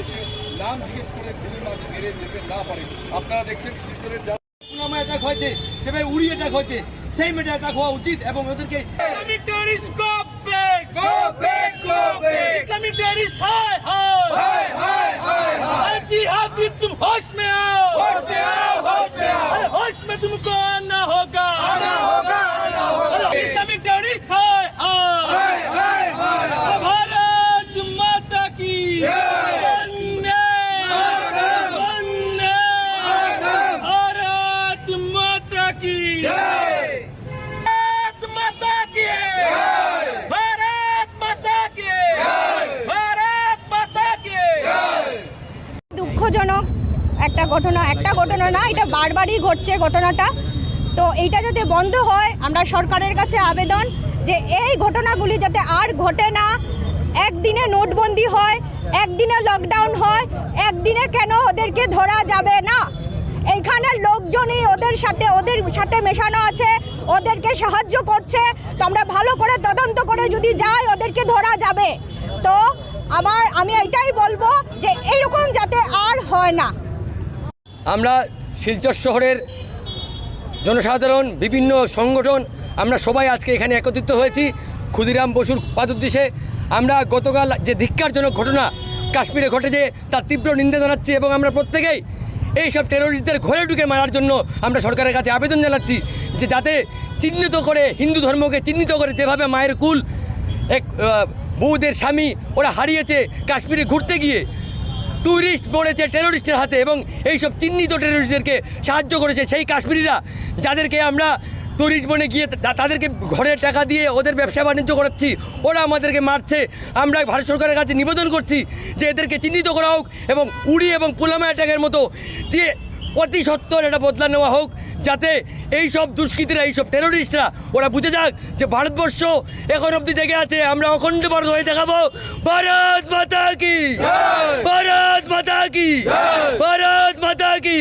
এসে নাম জিজ্ঞেস করে গুলি মাঝে মেরে যেতে না পারে আপনারা দেখছেন শিলচরের যা পুলওয়ামা অ্যাটাক হয়েছে যেভাবে উড়ি অ্যাটাক হয়েছে সেই মেটা অ্যাটাক হওয়া উচিত এবং ওদেরকে ইসলামী terrorist go back go back go back ইসলামী টেরিস্ট হায় হায় হায় হায় हाय जिहादी तुम होश में आओ होश में आओ होश में आओ अरे होश में तुमको ঘটনা, একটা ঘটনা না, এটা বারবারই ঘটছে ঘটনাটা। তো এইটা যাতে বন্ধ হয়, আমরা সরকারের কাছে আবেদন যে এই ঘটনাগুলি যাতে আর ঘটে না, একদিনে নোটবন্দি হয়, একদিনে লকডাউন হয়, একদিনে কেন ওদেরকে ধরা যাবে না? এইখানে লোকজনই ওদের সাথে ওদের সাথে মেশানো আছে, ওদেরকে সাহায্য করছে। তো আমরা ভালো করে তদন্ত করে যদি যাই, ওদেরকে ধরা যাবে। তো আমার, আমি এটাই বলব যে এইরকম যাতে আর হয় না। আমরা শিলচর শহরের জনসাধারণ, বিভিন্ন সংগঠন, আমরা সবাই আজকে এখানে একত্রিত হয়েছি ক্ষুদিরাম বসুর পাদুদ্দেশে আমরা গতকাল যে ধিক্কারজনক ঘটনা কাশ্মীরে ঘটেছে, তার তীব্র নিন্দা জানাচ্ছি এবং আমরা প্রত্যেকেই এই সব টেরোরিস্টদের ঘরে ঢুকে মারার জন্য আমরা সরকারের কাছে আবেদন জানাচ্ছি যে যাতে চিহ্নিত করে, হিন্দু ধর্মকে চিহ্নিত করে যেভাবে মায়ের কুল এক বউদের স্বামী ওরা হারিয়েছে কাশ্মীরে ঘুরতে গিয়ে ট্যুরিস্ট পড়েছে টেরোরিস্টের হাতে এবং এইসব চিহ্নিত টেরোরিস্টদেরকে সাহায্য করেছে সেই কাশ্মীরিরা, যাদেরকে আমরা ট্যুরিস্ট বনে গিয়ে তাদেরকে ঘরের টাকা দিয়ে ওদের ব্যবসা বাণিজ্য করাচ্ছি, ওরা আমাদেরকে মারছে। আমরা ভারত সরকারের কাছে নিবেদন করছি যে এদেরকে চিহ্নিত করা হোক এবং উড়ি এবং পুলামা অ্যাটাকের মতো দিয়ে অতি সত্তর এটা বদলা নেওয়া হোক, যাতে এই সব দুষ্কৃতীরা, এইসব টেরোরিস্টরা, ওরা বুঝে যাক যে ভারতবর্ষ এখন অব্দি জেগে আছে। আমরা অখণ্ড ভারত হয়ে দেখাবো। ভারত মাতা কি? ভারত! মাতা কি ভারত মাতা কি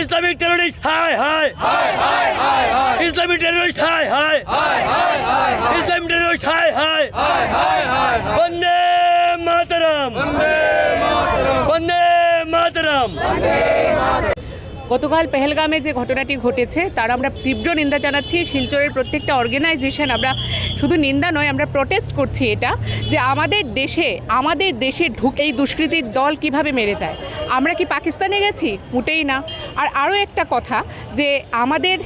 ইসলামিক টেরোরিস্ট হায় হায় ইসলামিক টেরোরিস্ট হায় হায় ইসলামিক টেরোরিস্ট হায় হায় বন্দে মাতরম বন্দে মাতরম গতকাল পেহেলগামে যে ঘটনাটি ঘটেছে তার আমরা তীব্র নিন্দা জানাচ্ছি। শিলচরের প্রত্যেকটা অর্গানাইজেশন আমরা শুধু নিন্দা নয় আমরা প্রটেস্ট করছি এটা যে আমাদের দেশে আমাদের দেশে ঢুকে এই দুষ্কৃতির দল কীভাবে মেরে যায়। আমরা কি পাকিস্তানে গেছি? মোটেই না। আর আরও একটা কথা যে আমাদের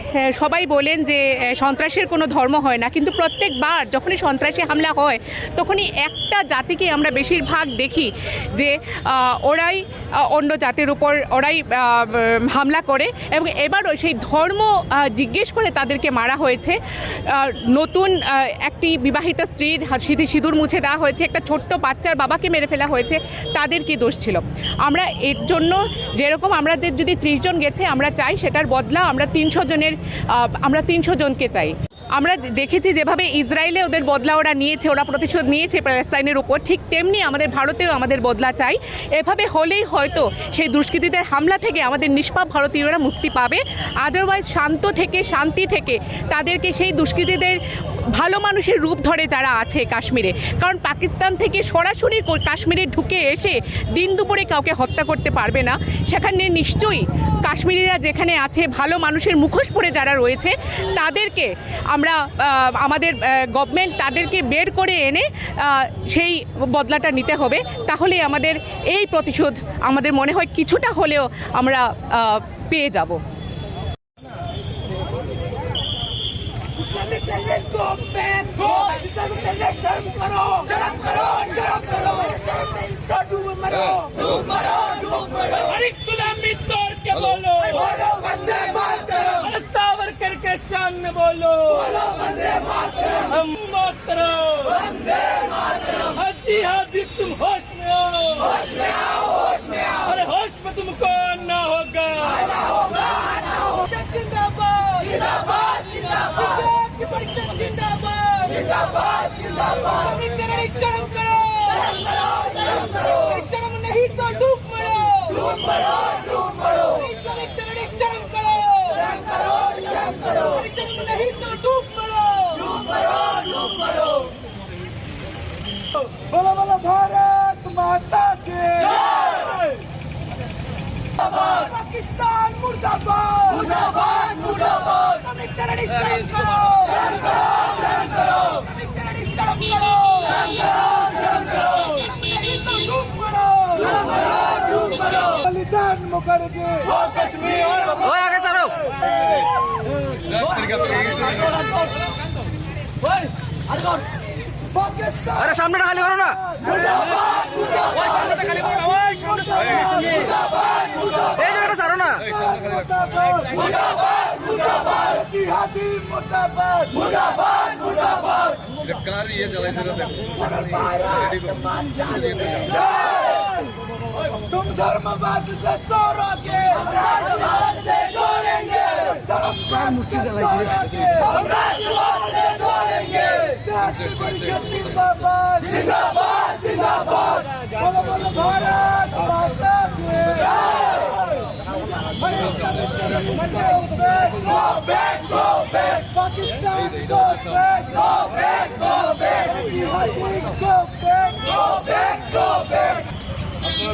সবাই বলেন যে সন্ত্রাসের কোনো ধর্ম হয় না কিন্তু প্রত্যেকবার যখনই সন্ত্রাসী হামলা হয় তখনই একটা জাতিকে আমরা বেশিরভাগ দেখি যে ওরাই অন্য জাতির উপর ওরাই উম, হামলা করে এবং এবারও সেই ধর্ম জিজ্ঞেস করে তাদেরকে মারা হয়েছে। নতুন একটি বিবাহিত স্ত্রীর স্মৃতি সিঁদুর মুছে দেওয়া হয়েছে। একটা ছোট্ট বাচ্চার বাবাকে মেরে ফেলা হয়েছে। তাদের কি দোষ ছিল? আমরা এর জন্য যেরকম আমাদের যদি ত্রিশ জন গেছে, আমরা চাই সেটার বদলা আমরা তিনশো জনের আমরা তিনশো জনকে চাই। আমরা দেখেছি যেভাবে ইসরায়েলে ওদের বদলা ওরা নিয়েছে, ওরা প্রতিশোধ নিয়েছে প্যালেস্তাইনের উপর, ঠিক তেমনি আমাদের ভারতেও আমাদের বদলা চাই। এভাবে হলেই হয়তো সেই দুষ্কৃতীদের হামলা থেকে আমাদের নিষ্পাপ ভারতীয়রা মুক্তি পাবে। আদারওয়াইজ শান্ত থেকে, শান্তি থেকে তাদেরকে সেই দুষ্কৃতীদের ভালো মানুষের রূপ ধরে যারা আছে কাশ্মীরে। কারণ পাকিস্তান থেকে সরাসরি কাশ্মীরে ঢুকে এসে দিন দুপুরে কাউকে হত্যা করতে পারবে না। সেখানে নিশ্চয়ই কাশ্মীরিরা যেখানে আছে, ভালো মানুষের মুখোশ পরে যারা রয়েছে, তাদেরকে আমরা আমাদের গভর্নমেন্ট তাদেরকে বের করে এনে সেই বদলাটা নিতে হবে। তাহলে আমাদের এই প্রতিশোধ আমাদের মনে হয় কিছুটা হলেও আমরা পেয়ে যাব। शर्म करो शर्म करो शर्म करो शर्म नहीं तो डूब मरो। डूब मरो डूब मरो। हर गुलामी तोड़ के बोलो। बोलो। वंदे मातरम सावरकर के शान में बोलो। बोलो वंदे मातरम हम मातरम जिंदाबाद जिंदाबाद अमितगढ़ शर्म करो शर्म करो शर्म करो शर्म नहीं तो डूब मरो डूब मरो डूब मरो अमितगढ़ शर्म करो शर्म करो शर्म करो शर्म नहीं तो डूब मरो डूब मरो डूब मरो बोलो बोलो भारत माता के पाकिस्तान मुर्दाबाद मुर्दाबाद मुर्दाबाद अमितगढ़ शर्म करो शर्म करो মুখার্জি আগে চারো আরে সামনেটা খালি করো না। এই জায়গাটা ছাড়ো না। মুর্দাবাদ মুর্দাবাদ মুর্দাবাদ মুর্দাবাদ। मुर्दाबाद मुर्दाबाद कार ये चलायचं ना तुम धर्मवाद से तोड़ोगे राष्ट्रवाद से जोड़ेंगे धर्मवाद से तोड़ोगे हम राष्ट्रवाद से जोड़ेंगे देश की परिषद जिंदाबाद जिंदाबाद जिंदाबाद बोलो बोलो भारत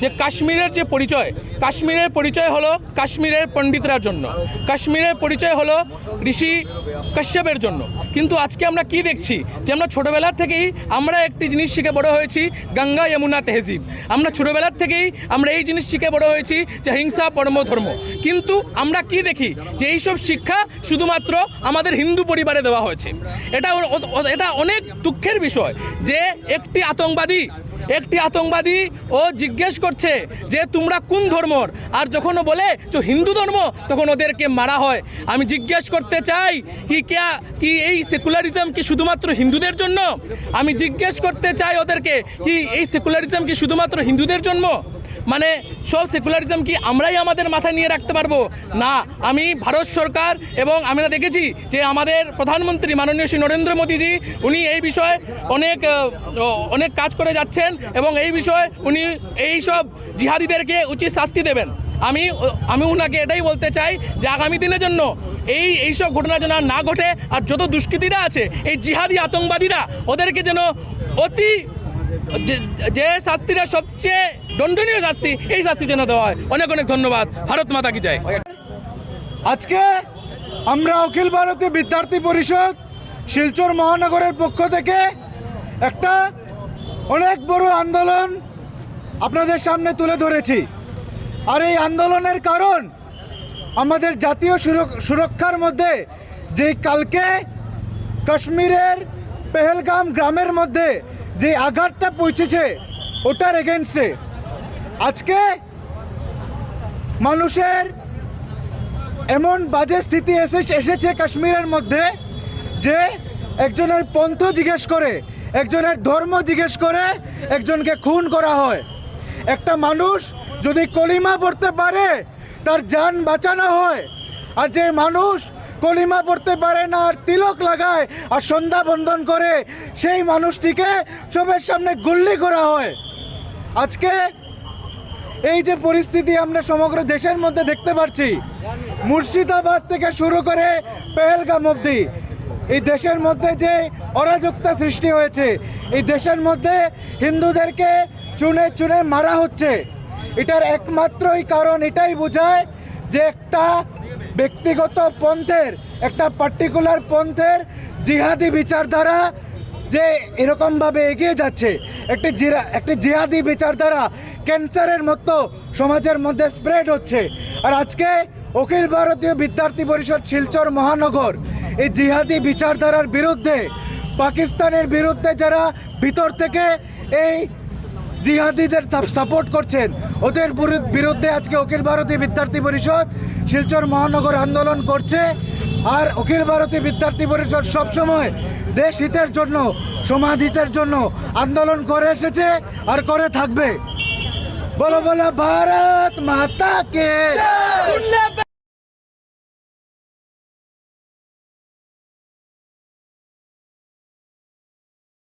যে কাশ্মীরের যে পরিচয়, কাশ্মীরের পরিচয় হলো কাশ্মীরের পণ্ডিতরার জন্য। কাশ্মীরের পরিচয় হলো ঋষি কাশ্যপের জন্য। কিন্তু আজকে আমরা কি দেখছি? যে আমরা ছোটোবেলার থেকেই আমরা একটি জিনিস শিখে বড় হয়েছি, গঙ্গা যমুনা তেহজিব। আমরা ছোটোবেলার থেকেই আমরা এই জিনিস শিখে বড় হয়েছি যে হিংসা পরম ধর্ম। কিন্তু আমরা কি দেখি? যে এইসব শিক্ষা শুধুমাত্র আমাদের হিন্দু পরিবারে দেওয়া হয়েছে। এটা এটা অনেক দুঃখের বিষয় যে একটি আতঙ্কবাদী একটি আতঙ্কবাদী ও জিজ্ঞেস করছে যে তোমরা কোন ধর্মর? আর যখন ও বলে যে হিন্দু ধর্ম? তখন ওদেরকে মারা হয়। আমি জিজ্ঞেস করতে চাই, কি ক্যা, কি এই সেকুলারিজম কি শুধুমাত্র হিন্দুদের জন্য? আমি জিজ্ঞেস করতে চাই ওদেরকে, কি এই সেকুলারিজম কি শুধুমাত্র হিন্দুদের জন্য? মানে সব সেকুলারিজম কি আমরাই আমাদের মাথায় নিয়ে রাখতে পারব? না, আমি ভারত সরকার এবং আমরা দেখেছি যে আমাদের প্রধানমন্ত্রী মাননীয় শ্রী নরেন্দ্র মোদীজি, উনি এই বিষয়ে অনেক অনেক কাজ করে যাচ্ছেন। এবং এই বিষয়ে উনি এই সব জিহাদিদেরকে উচিত শাস্তি দেবেন। আমি আমি ওনাকে এটাই বলতে চাই যে আগামী দিনের জন্য এই এইসব ঘটনা যেন না ঘটে আর যত দুষ্কৃতীরা আছে, এই জিহাদি আতঙ্কবাদীরা, ওদেরকে যেন অতি যে- শাস্তিটা সবচেয়ে দণ্ডনীয় শাস্তি, এই শাস্তি যেন দেওয়া হয়। অনেক অনেক ধন্যবাদ। ভারত মাতা কি যায় আজকে আমরা অখিল ভারতীয় বিদ্যার্থী পরিষদ শিলচর মহানগরের পক্ষ থেকে একটা অনেক বড় আন্দোলন আপনাদের সামনে তুলে ধরেছি। আর এই আন্দোলনের কারণ আমাদের জাতীয় সুরক- সুরক্ষার মধ্যে যে কালকে কাশ্মীরের পেহেলগাম গ্রামের মধ্যে যে আঘাতটা পৌঁছেছে, ওটার এগেনস্টে আজকে মানুষের এমন বাজে স্থিতি এসে এসেছে কাশ্মীরের মধ্যে যে একজনের পন্থ জিজ্ঞেস করে একজনের ধর্ম জিজ্ঞেস করে একজনকে খুন করা হয়। একটা মানুষ যদি কলিমা পড়তে পারে, তার যান বাঁচানো হয়। আর যে মানুষ কলিমা পড়তে পারে না, আর তিলক লাগায় আর সন্ধ্যা বন্ধন করে, সেই মানুষটিকে সবের সামনে গুল্লি করা হয়। আজকে এই যে পরিস্থিতি আমরা সমগ্র দেশের মধ্যে দেখতে পাচ্ছি মুর্শিদাবাদ থেকে শুরু করে পেহেলগাম অবধি এই দেশের মধ্যে যে অরাজকতা সৃষ্টি হয়েছে, এই দেশের মধ্যে হিন্দুদেরকে চুনে চুনে মারা হচ্ছে। এটার একমাত্রই কারণ এটাই বোঝায় যে একটা ব্যক্তিগত পন্থের, একটা পার্টিকুলার পন্থের জিহাদি বিচারধারা যে এরকমভাবে এগিয়ে যাচ্ছে। একটি জিরা, একটি জিহাদি বিচারধারা ক্যান্সারের মতো সমাজের মধ্যে স্প্রেড হচ্ছে। আর আজকে অখিল ভারতীয় বিদ্যার্থী পরিষদ শিলচর মহানগর। এই জিহাদি বিচারধারার বিরুদ্ধে, পাকিস্তানের বিরুদ্ধে যারা ভিতর থেকে এই জিহাদিদের সাপোর্ট করছেন, ওদের বিরুদ্ধে আজকে অখিল ভারতীয় বিদ্যার্থী পরিষদ শিলচর মহানগর আন্দোলন করছে। আর অখিল ভারতীয় বিদ্যার্থী পরিষদ সবসময় দেশ হিতের জন্য, সমাজ হিতের জন্য আন্দোলন করে এসেছে আর করে থাকবে। বলো বলো ভারত মাতা কে